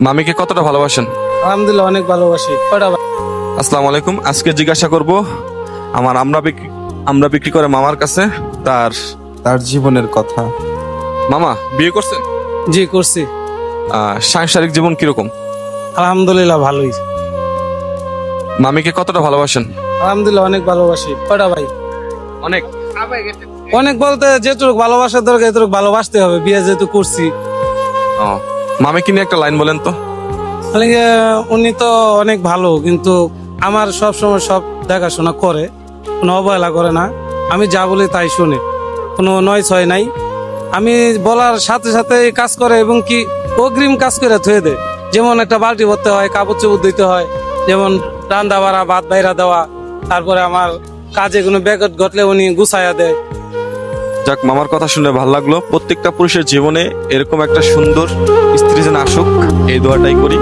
মামিকে কতটা ভালোবাসেন? আলহামদুলিল্লাহ অনেক ভালোবাসি? আসসালামু আলাইকুম। আজকে জিজ্ঞাসা করব আমার আমরা বিক্রি আমরা বিক্রি করে মামার কাছে তার তার জীবনের কথা। মামা বিয়ে করছেন জি করছি। আহ, সাংসারিক জীবন কীরকম? আলহামদুলিল্লাহ ভালোই। মামিকে কতটা ভালোবাসেন? আলহামদুলিল্লাহ অনেক ভালোবাসি। কয়টা ভাই? অনেক। অনেক বলতে যেটুকু ভালোবাসার দরকার এতটুকু ভালোবাসতে হবে। বিয়ে যেহেতু করছি। ও। মামি কি নিয়ে একটা লাইন বলেন তো? মানে উনি তো অনেক ভালো, কিন্তু আমার সব সময় সব দেখাশোনা করে, কোনো অবহেলা করে না। আমি যা বলি তাই শুনে, কোনো নয় ছয় নাই। আমি বলার সাথে সাথে কাজ করে এবং কি অগ্রিম কাজ করে থুয়ে দেয়। যেমন একটা বালতি ভরতে হয়, কাপড় চোপড় দিতে হয়, যেমন রান্না বাড়া, ভাত বাইরা দেওয়া, তারপরে আমার কাজে কোনো ব্যাগট ঘটলে উনি গুছাইয়া দেয়। যাক, মামার কথা শুনে ভালো লাগল। প্রত্যেকটা পুরুষের জীবনে এরকম একটা সুন্দর স্ত্রী যেন আসুক, এই দোয়াটাই করি।